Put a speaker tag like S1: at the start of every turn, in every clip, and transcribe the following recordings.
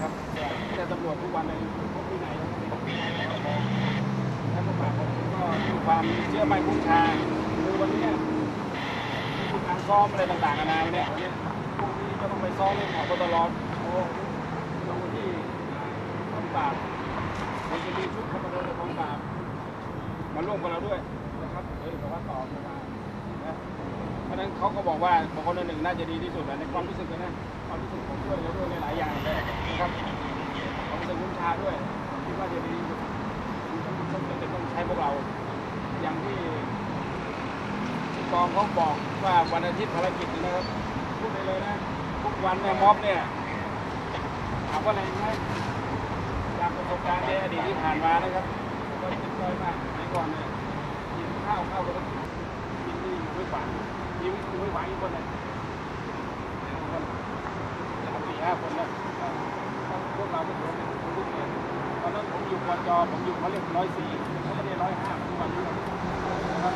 S1: ครับ แต่ตำรวจทุกวันเลยพบที่ไหนท่านผู้การผมก็มีความเชื่อมั่นบูชาคือวันนี้ยมีการซ้อมอะไรต่างๆนานาเนี่ยพรุ่งนี้ก็ต้องไปซ้อมเรื่องของตลอดโอ้ลงที่กองปราบมันจะมีชุดคอมมานโดในกองปราบมาร่วมกับเราด้วยนะครับเฮ้ยบอกว่าต่อมา นะเพราะฉะนั้นเขาก็บอกว่าบุคคลหนึ่งน่าจะดีที่สุดนะในความรู้สึกนะความรู้สึกผมด้วยแล้วด้วยในหลายอย่างเลยนะครับความรู้สึกลุงชาด้วยคิดว่าจะดีที่สุดต้องต้องต้องใช้พวกเราอย่างที่กองเขาบอกว่าวันอาทิตย์ภารกิจนะครับพูดได้เลยนะทุกวันเนี่ยม็อบเนี่ยถามว่าอะไรไหมจากประสบการณ์ในอดีตที่ผ่านมานะครับก็คิดน้อยมากในก่อนเนี่ยกินข้าวข้าวก็ต้องกิน ที่อยู่ไม่ฝันยิ้มอไม่ฝันอีกคนเนี่ยครับสี่ห้าคนเนี่ยพวกเราก็ถือเป็นคนรุ่นใหม่ตอนนั้นผมอยู่ปจผมอยู่เขาเรียกร้อยสี่เขาไม่ได้ร้อยห้าทุกวันนี้นะครับ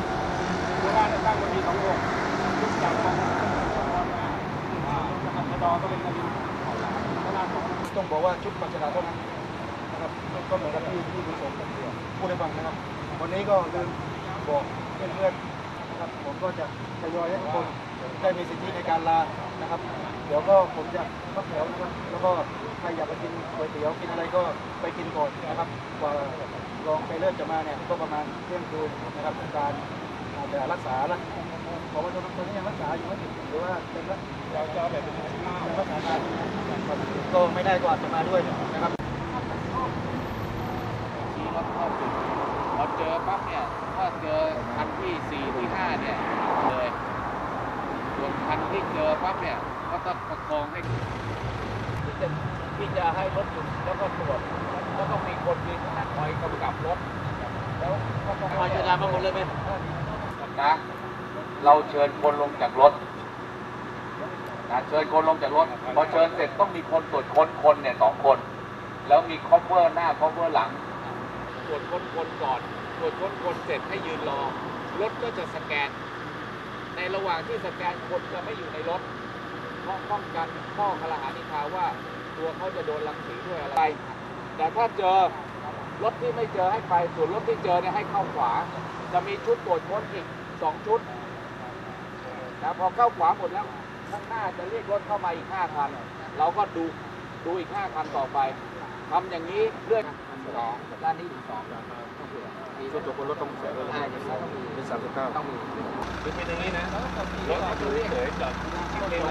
S1: เวลาเนี่ยตั้งมันมีสององค์ทุกอย่างของนะครับชดก็เป็นนายกเวลาของ
S2: ต้องบอกว่าชุดปัจจราเท่านั้นนะครับก็เหมือนกับที่ที่คุณสมพูดให้ฟังนะครับ วันนี้ก็ลืมบอกเพื่อนๆ ผมก็จะทยอยให้ทุกคนได้มีสิทธิในการลานะครับ เดี๋ยวก็ผมจะพักแถวนะครับ แล้วก็ใครอยากไปกินก๋วยเตี๋ยวกินอะไรก็ไปกินก่อนนะครับกว่ารองไปเลิศจะมาเนี่ยก็ประมาณเที่ยงคืนนะครับการอาจจะรักษาละขอว่าตอนนี้ยังรักษาอยู่ไม่ถึงหรือว่าเต็มแล้ว
S1: เราจะเอาแบบเป็นหน้า
S2: ยังรักษาการครับก็ไม่ได้ก็อาจจะมาด้วยนะครับ
S3: ขี่รถเข้าจุดพอ เจอปั๊บเนี่ยถ้าเจอคันที่สี่ที่ห้าเนี่ยเลยส่วนคันที่เจอปั๊บเนี่ยก็ต้องประคองให้ที่จะที่จะให้รถหยุดแล้วก็ตรวจแล้วก็มีคนยืนคอยกำกับรถแล้วก็ต้องคอยจัดการมาหมดเลยไหมนะเราเชิญคนลงจากรถนะเชิญคนลงจากรถพอเชิญเสร็จต้องมีคนตรวจค้นคนเนี่ยสองคน แล้วมีคอเวอร์หน้าคอเวอร์หลังตรวจค้นคนก่อน รวจค้นคนเสร็จให้ยืนรอ รถก็จะสแกน ในระหว่างที่สแกนคนจะไม่อยู่ในรถ เพราะป้องกันข้อคลหานิทาว่าตัวเขาจะโดนรังสีด้วยอะไร แต่ถ้าเจอรถที่ไม่เจอให้ไปส่วนรถที่เจอเนี่ยให้เข้าขวา จะมีชุดตรวจค้นอีกสองชุดนะพอเข้าขวาหมดแล้วข้างหน้าจะเรียกรถเข้ามาอีกห้าคัน เราก็ดูดูอีกห้าคันต่อไปทำอย่างนี้เรื่อย สองด้านนี้ถึงสอง
S2: ชุดตัวคนรถต้องเสียเลย
S3: ใช่ต้องมี
S2: เป็นสามสิบเก้า
S3: ต้องมี
S1: เป็นอย่างนี้นะ
S3: รถดูเฉยจอด
S2: พี่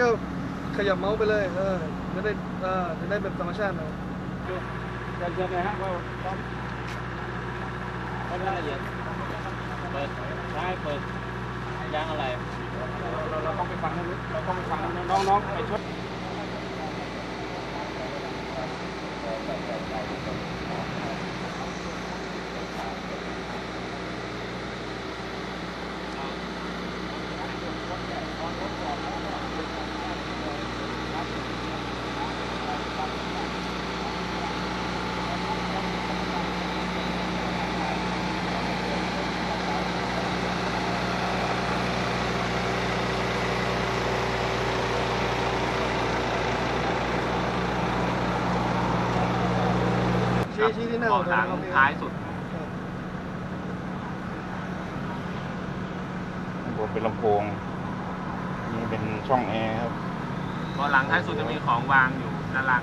S2: ก็ขยับเมาส์ไปเลยเออจะได้เออจะได้แบบธรรมชาติหน่อย
S1: เชิญเชิญเลยฮะว่าต้อง
S3: รายละเอียดเปิดใช่เปิดยางอะไร
S1: เราเราต้องไปฟังนะเราต้องไปฟังน้องๆไปช่วย
S2: ชี้ชี้ที่หน้า
S3: เบาะหลัง
S2: ของผม
S3: ท้ายสุด
S4: บนเป็นลำโพง นี่เป็นช่องแอร์ครับ
S3: เบาะหลังท้ายสุดจะมีของวางอยู่ด้านล่าง